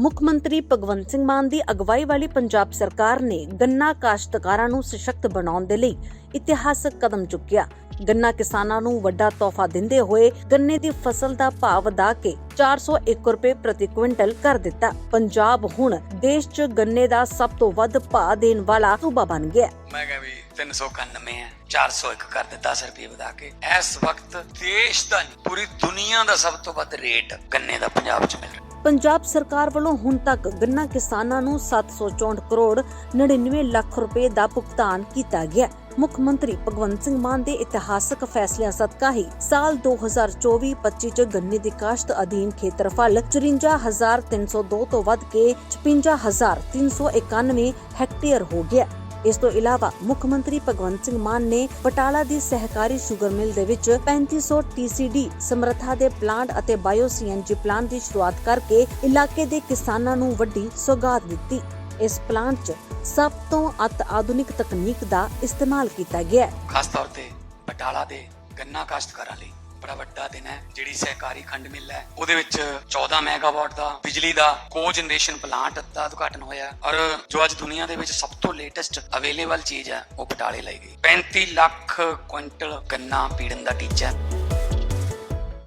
ਮੁੱਖ ਮੰਤਰੀ ਭਗਵੰਤ ਸਿੰਘ ਮਾਨ ਦੀ ਅਗਵਾਈ ਵਾਲੀ ਪੰਜਾਬ ਸਰਕਾਰ ਨੇ ਗੰਨਾ ਕਾਸ਼ਤਕਾਰਾਂ ਨੂੰ ਸਸ਼ਕਤ ਬਣਾਉਣ ਦੇ ਲਈ ਇਤਿਹਾਸਕ ਕਦਮ ਚੁੱਕਿਆ। ਗੰਨਾ ਕਿਸਾਨਾਂ ਨੂੰ ਵੱਡਾ ਤੋਹਫਾ ਦਿੰਦੇ ਹੋਏ ਗੰਨੇ ਦੀ ਫਸਲ ਦਾ ਭਾਅ ਵਧਾ ਕੇ 401 ਰੁਪਏ ਪ੍ਰਤੀ ਕੁਇੰਟਲ ਕਰ ਦਿੱਤਾ। ਪੰਜਾਬ ਹੁਣ ਦੇਸ਼ 'ਚ ਗੰਨੇ ਦਾ ਸਭ ਤੋਂ ਵੱਧ ਭਾਅ ਦੇਣ ਵਾਲਾ ਸੂਬਾ ਬਣ ਗਿਆ ਮੈਂ ਕਿਹਾ ਵੀ 391 ਹੈ 401 ਕਰ ਦਿੱਤਾ 10 ਰੁਪਏ ਵਧਾ ਕੇ। ਇਸ ਵਕਤ ਦੇਸ਼ ਦਾ ਪੂਰੀ ਦੁਨੀਆ ਦਾ ਸਭ ਤੋਂ ਵੱਧ ਰੇਟ ਗੰਨੇ ਦਾ ਪੰਜਾਬ 'ਚ ਮਿਲ ਰਿਹਾ। ਪੰਜਾਬ ਸਰਕਾਰ ਵੱਲੋਂ ਹੁਣ ਤੱਕ ਗੰਨਾ ਕਿਸਾਨਾਂ ਨੂੰ 764 ਕਰੋੜ 99 ਲੱਖ ਰੁਪਏ ਦਾ ਭੁਗਤਾਨ ਕੀਤਾ ਗਿਆ। ਮੁੱਖ ਮੰਤਰੀ ਭਗਵੰਤ ਸਿੰਘ ਮਾਨ ਦੇ ਇਤਿਹਾਸਕ ਫੈਸਲਿਆਂ ਸਦਕਾ ਹੀ ਸਾਲ 2024-25 ਚ ਗੰਨੇ ਦੀ ਕਾਸ਼ਤ ਅਧੀਨ ਖੇਤਰਫਲ 54302 ਤੋਂ ਵੱਧ ਕੇ 56391 ਹੈਕਟੇਅਰ ਹੋ ਗਿਆ। ਇਸ ਤੋਂ ਇਲਾਵਾ ਮੁੱਖ ਮੰਤਰੀ ਭਗਵੰਤ ਸਿੰਘ ਮਾਨ ਨੇ ਬਟਾਲਾ ਦੀ ਸਹਿਕਾਰੀ ਸ਼ੂਗਰ ਮਿਲ ਦੇ ਵਿੱਚ 3500 TCD ਸਮਰੱਥਾ ਦੇ ਪਲਾਂਟ ਅਤੇ ਬਾਇਓ ਸੀਐਨਜੀ ਪਲਾਂਟ ਦੀ ਸ਼ੁਰੂਆਤ ਕਰਕੇ ਇਲਾਕੇ ਦੇ ਕਿਸਾਨਾਂ ਨੂੰ ਵੱਡੀ ਸੌਗਾਤ ਦਿੱਤੀ। ਇਸ ਪਲਾਂਟ 'ਚ ਸਭ ਤੋਂ ਅਤ ਆਧੁਨਿਕ ਤਕਨੀਕ ਦਾ ਇਸਤੇਮਾਲ ਕੀਤਾ ਗਿਆ ਹੈ। ਖਾਸ ਤੌਰ ਤੇ ਬਟਾਲਾ ਦੇ ਗੰਨਾ ਕਾਸ਼ਤਕਾਰਾਂ ਲਈ। ਬੜਾ ਵੱਡਾ ਦਿਨ ਹੈ ਜਿਹੜੀ ਸਹਿਕਾਰੀ ਖੰਡ ਮਿੱਲ ਹੈ। ਉਹਦੇ ਵਿੱਚ 14 ਮੈਗਾਵਾਟ ਦਾ ਬਿਜਲੀ ਦਾ ਕੋ ਜਨਰੇਸ਼ਨ ਪਲਾਂਟ ਦਾ ਉਦਘਾਟਨ ਹੋਇਆ ਔਰ ਜੋ ਅੱਜ ਦੁਨੀਆ ਦੇ ਵਿੱਚ ਸਭ ਤੋਂ ਲੇਟੈਸਟ ਅਵੇਲੇਬਲ ਚੀਜ਼ ਹੈ ਉਹ ਬਟਾਲੇ ਲਈ ਗਈ। 35 ਲੱਖ ਕੁਇੰਟਲ ਗੰਨਾ ਪੀੜਨ ਦਾ ਟੀਚਾ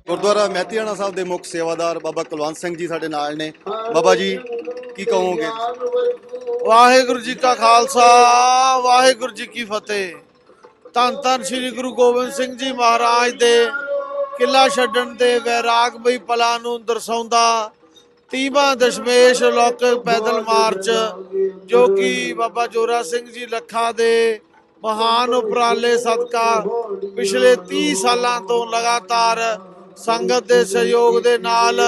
ਗੁਰਦੁਆਰਾ ਮਹਿਤੀਆਣਾ ਸਾਹਿਬ ਦੇ ਮੁੱਖ ਸੇਵਾਦਾਰ ਬਾਬਾ ਕੁਲਵੰਤ ਸਿੰਘ ਜੀ ਸਾਡੇ ਨਾਲ ਨੇ। ਬਾਬਾ ਜੀ ਕੀ ਕਹੋਗੇ? ਵਾਹਿਗੁਰੂ ਜੀ ਕਾ ਖਾਲਸਾ ਵਾਹਿਗੁਰੂ ਜੀ ਕੀ ਫਤਿਹ। ਧੰਨ ਧੰਨ ਸ੍ਰੀ ਗੁਰੂ ਗੋਬਿੰਦ ਸਿੰਘ ਜੀ ਮਹਾਰਾਜ ਦੇ ਕਿਲਾ ਛੱਡਣ ਦੇ ਵੈਰਾਗ ਬਈ ਪਲਾਂ ਨੂੰ ਦਰਸਾਉਂਦਾ। ਤੀਵਾਂ ਦਸ਼ਮੇਸ਼ ਲੋਕਿਕ ਪੈਦਲ ਮਾਰਚ ਜੋ ਕਿ ਬਾਬਾ ਜੋਰਾ ਸਿੰਘ ਜੀ ਲੱਖਾ ਦੇ ਮਹਾਨ ਉਪਰਾਲੇ ਸਦਕਾ ਪਿਛਲੇ 30 ਸਾਲਾਂ ਤੋਂ ਲਗਾਤਾਰ ਸੰਗਤ ਦੇ ਸਹਿਯੋਗ ਦੇ ਨਾਲ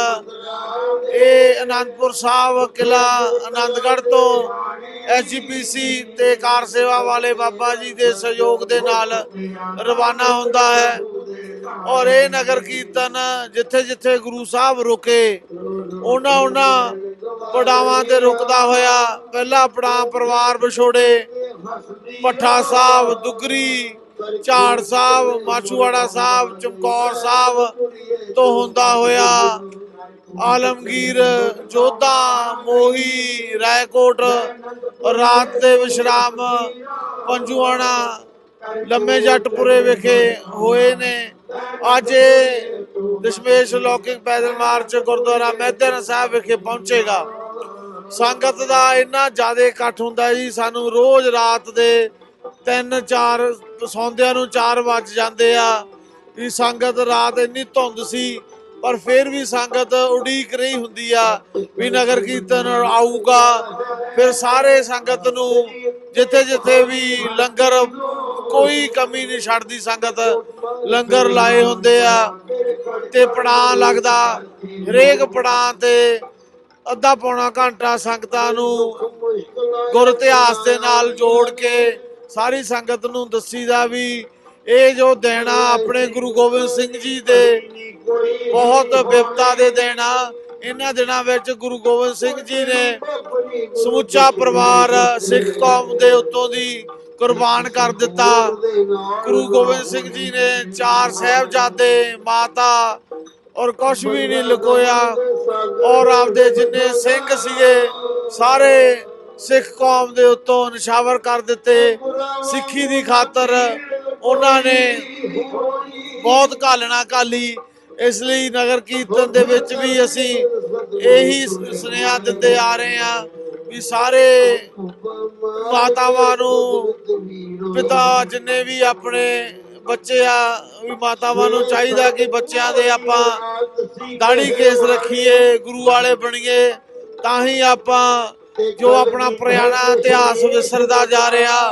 ਇਹ ਅਨੰਦਪੁਰ ਸਾਹਿਬ ਕਿਲਾ ਆਨੰਦਗੜ੍ਹ ਤੋਂ ਐਸਜੀਪੀਸੀ ਤੇ ਕਾਰ ਸੇਵਾ ਵਾਲੇ ਬਾਬਾ ਜੀ ਦੇ ਸਹਿਯੋਗ ਦੇ ਨਾਲ ਰਵਾਨਾ ਹੁੰਦਾ ਹੈ। ਔਰ ਇਹ ਨਗਰ ਕੀਰਤਨ ਜਿੱਥੇ ਜਿੱਥੇ ਗੁਰੂ ਸਾਹਿਬ ਰੁਕੇ, ਉਹਨਾਂ ਉਹਨਾਂ ਪੜਾਵਾਂ ਤੇ ਰੁਕਦਾ ਹੋਇਆ, ਪਹਿਲਾ ਪੜਾਅ ਪਰਿਵਾਰ ਵਿਛੋੜੇ ਪੱਠਾ ਸਾਹਿਬ, ਦੁਗਰੀ, ਝਾੜ ਸਾਹਿਬ, ਮਾਛੂਵਾੜਾ ਸਾਹਿਬ, ਚਮਕੌਰ ਸਾਹਿਬ ਤੋਂ ਹੁੰਦਾ ਹੋਇਆ ਆਲਮਗੀਰ, ਜੋਧਾ, ਮੋਹੀ, ਰਾਏਕੋਟ, ਰਾਤ ਦੇ ਵਿਸ਼ਰਾਮ, ਪੰਜੂਆਣਾ, ਲੰਮੇ ਜੱਟਪੁਰੇ ਵਿਖੇ ਹੋਏ ਨੇ। ਅੱਜ ਇਹ ਦਸ਼ਮੇਸ਼ ਲੌਕਿਕ ਪੈਦਲ ਮਾਰਚ ਗੁਰਦੁਆਰਾ ਮਹਿਤਨ ਸਾਹਿਬ ਵਿਖੇ ਪਹੁੰਚੇਗਾ। ਸੰਗਤ ਦਾ ਇੰਨਾ ਜ਼ਿਆਦਾ ਇਕੱਠ ਹੁੰਦਾ ਜੀ, ਸਾਨੂੰ ਰੋਜ਼ ਰਾਤ ਦੇ 3 4 ਸੌਂਦਿਆਂ ਨੂੰ 4 ਵੱਜ ਜਾਂਦੇ ਆ। ਵੀ ਸੰਗਤ ਰਾਤ ਇੰਨੀ ਧੁੰਦ ਸੀ, ਪਰ ਫਿਰ ਵੀ ਸੰਗਤ ਉਡੀਕ ਰਹੀ ਹੁੰਦੀ ਆ ਵੀ ਨਗਰ ਕੀਰਤਨ ਆਊਗਾ। ਫਿਰ ਸਾਰੇ ਸੰਗਤ ਨੂੰ ਜਿੱਥੇ ਜਿੱਥੇ ਵੀ ਲੰਗਰ ਕੋਈ ਕਮੀ ਨਹੀਂ ਛੱਡਦੀ ਸੰਗਤ। ਲੰਗਰ ਲਾਏ ਹੁੰਦੇ ਆ ਤੇ ਪੜਾਂ ਲੱਗਦਾ। ਹਰੇਕ ਪੜਾਂ ਤੇ ਅੱਧਾ ਪੌਣਾ ਘੰਟਾ ਸੰਗਤਾਂ ਨੂੰ ਗੁਰ ਇਤਿਹਾਸ ਦੇ ਨਾਲ ਜੋੜ ਕੇ ਸਾਰੀ ਸੰਗਤ ਨੂੰ ਦੱਸੀਦਾ ਵੀ ਇਹ ਜੋ ਦੇਣਾ ਆਪਣੇ ਗੁਰੂ ਗੋਬਿੰਦ ਸਿੰਘ ਜੀ ਦੇ ਬਹੁਤ ਵਿਪਤਾ ਦੇ ਦੇਣਾ ਇਹਨਾਂ ਦਿਨਾਂ ਵਿੱਚ ਗੁਰੂ ਗੋਬਿੰਦ ਸਿੰਘ ਜੀ ਨੇ ਸਮੁੱਚਾ ਪਰਿਵਾਰ ਸਿੱਖ ਕੌਮ ਦੇ ਉੱਤੋਂ ਦੀ ਕੁਰਬਾਨ ਕਰ ਦਿੱਤਾ। ਗੁਰੂ ਗੋਬਿੰਦ ਸਿੰਘ ਜੀ ਨੇ ਚਾਰ ਸਾਹਿਬਜ਼ਾਦੇ ਮਾਤਾ ਔਰ ਕੁਛ ਵੀ ਨਹੀਂ ਲੁਕੋਇਆ। ਔਰ ਆਪਦੇ ਜਿੰਨੇ ਸਿੰਘ ਸੀਗੇ ਸਾਰੇ ਸਿੱਖ ਕੌਮ ਦੇ ਉੱਤੋਂ ਨਿਸ਼ਾਵਰ ਕਰ ਦਿੱਤੇ। ਸਿੱਖੀ ਦੀ ਖਾਤਰ ਉਹਨਾਂ ਨੇ ਬਹੁਤ ਘਾਲਣਾ ਘਾਲੀ। ਇਸ ਲਈ ਨਗਰ ਕੀਰਤਨ ਦੇ ਵਿੱਚ ਵੀ ਅਸੀਂ ਇਹੀ ਸੁਨੇਹਾ ਦਿੰਦੇ ਆ ਰਹੇ ਆ ਵੀ ਸਾਰੇ ਮਾਤਾਵਾਂ ਨੂੰ, ਪਿਤਾ ਜਿੰਨੇ ਵੀ ਆਪਣੇ ਬੱਚੇ ਆ, ਵੀ ਮਾਤਾਵਾਂ ਨੂੰ ਚਾਹੀਦਾ ਕਿ ਬੱਚਿਆਂ ਦੇ ਆਪਾਂ ਦਾੜੀ ਕੇਸ ਰੱਖੀਏ, ਗੁਰੂ ਵਾਲੇ ਬਣੀਏ, ਤਾਂ ਹੀ ਆਪਾਂ ਜੋ ਆਪਣਾ ਪੁਰਾਣਾ ਇਤਿਹਾਸ ਵਿਸਰਦਾ ਜਾ ਰਿਹਾ,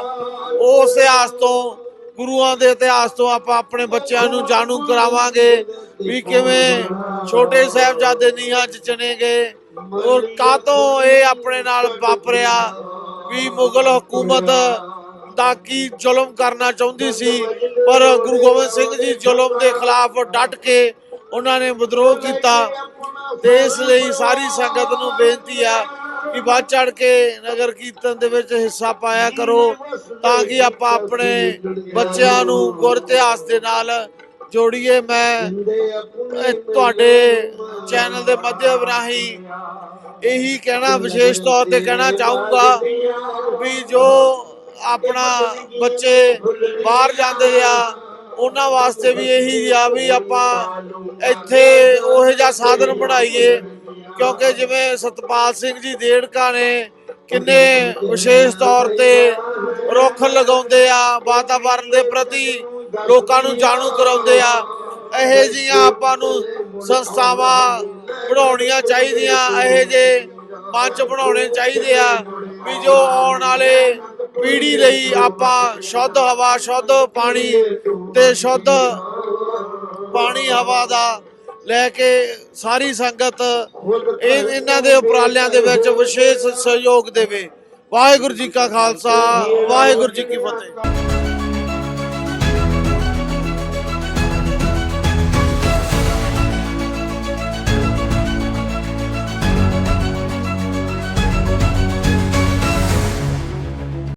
ਉਸ ਇਤਿਹਾਸ ਤੋਂ ਗੁਰੂਆਂ ਦੇ ਇਤਿਹਾਸ ਤੋਂ ਆਪਾਂ ਆਪਣੇ ਬੱਚਿਆਂ ਨੂੰ ਜਾਣੂ ਕਰਾਵਾਂਗੇ ਵੀ ਕਿਵੇਂ ਛੋਟੇ ਸਾਹਿਬਜ਼ਾਦੇ ਨੀਹਾਂ 'ਚ ਚਣੇ ਗਏ ਔਰ ਕਾਤੋਂ ਇਹ ਆਪਣੇ ਨਾਲ ਵਾਪਰਿਆ, ਵੀ ਮੁਗਲ ਹਕੂਮਤ ਤਾਂ ਕੀ ਜ਼ੁਲਮ ਕਰਨਾ ਚਾਹੁੰਦੀ ਸੀ, ਪਰ ਗੁਰੂ ਗੋਬਿੰਦ ਸਿੰਘ ਜੀ ਜ਼ੁਲਮ ਦੇ ਖਿਲਾਫ ਡਟ ਕੇ ਉਹਨਾਂ ਨੇ ਵਿਦਰੋਹ ਕੀਤਾ ਤੇ ਇਸ ਲਈ ਸਾਰੀ ਸੰਗਤ ਨੂੰ ਬੇਨਤੀ ਆ ਕਿ ਵੱਧ ਚੜ ਕੇ ਨਗਰ ਕੀਰਤਨ ਦੇ ਵਿੱਚ ਹਿੱਸਾ ਪਾਇਆ ਕਰੋ ਤਾਂ ਕਿ ਆਪਾਂ ਆਪਣੇ ਬੱਚਿਆਂ ਨੂੰ ਗੁਰ ਇਤਿਹਾਸ ਦੇ ਨਾਲ ਜੋੜੀਏ। ਮੈਂ ਤੁਹਾਡੇ ਚੈਨਲ ਦੇ ਮਾਧਿਅਮ ਰਾਹੀਂ ਇਹੀ ਕਹਿਣਾ, ਵਿਸ਼ੇਸ਼ ਤੌਰ ਤੇ ਕਹਿਣਾ ਚਾਹੂੰਗਾ ਵੀ ਜੋ ਆਪਣਾ ਬੱਚੇ ਬਾਹਰ ਜਾਂਦੇ ਆ, ਉਹਨਾਂ ਵਾਸਤੇ ਵੀ ਇਹੀ ਆ ਵੀ ਆਪਾਂ ਇੱਥੇ ਉਹੋ ਜਿਹਾ ਸਾਧਨ ਬਣਾਈਏ ਕਿਉਂਕਿ ਜਿਵੇਂ ਸਤਪਾਲ ਸਿੰਘ ਜੀ ਦੇੜਕਾ ਨੇ ਕਿੰਨੇ ਵਿਸ਼ੇਸ਼ ਤੌਰ ਤੇ ਰੁੱਖ ਲਗਾਉਂਦੇ ਆ ਵਾਤਾਵਰਣ ਦੇ ਪ੍ਰਤੀ ਲੋਕਾਂ ਨੂੰ ਜਾਣੂ ਕਰਾਉਂਦੇ ਆ, ਇਹੋ ਜਿਹੀਆਂ ਆਪਾਂ ਨੂੰ ਸੰਸਥਾਵਾਂ ਬਣਾਉਣੀਆਂ ਚਾਹੀਦੀਆਂ, ਇਹੋ ਜਿਹੇ ਮੰਚ ਬਣਾਉਣੇ ਚਾਹੀਦੇ ਆ ਵੀ ਜੋ ਆਉਣ ਵਾਲੇ ਪੀੜ੍ਹੀ ਲਈ ਆਪਾਂ ਸ਼ੁੱਧ ਹਵਾ, ਸ਼ੁੱਧ ਪਾਣੀ ਤੇ ਸ਼ੁੱਧ ਪਾਣੀ, ਹਵਾ ਦਾ ਲੈ ਕੇ ਸਾਰੀ ਸੰਗਤ ਇਹ ਇਹਨਾਂ ਦੇ ਉਪਰਾਲਿਆਂ ਦੇ ਵਿੱਚ ਵਿਸ਼ੇਸ਼ ਸਹਿਯੋਗ ਦੇਵੇ। ਵਾਹਿਗੁਰੂ ਜੀ ਕਾ ਖਾਲਸਾ ਵਾਹਿਗੁਰੂ ਜੀ ਕੀ ਫਤਿਹ।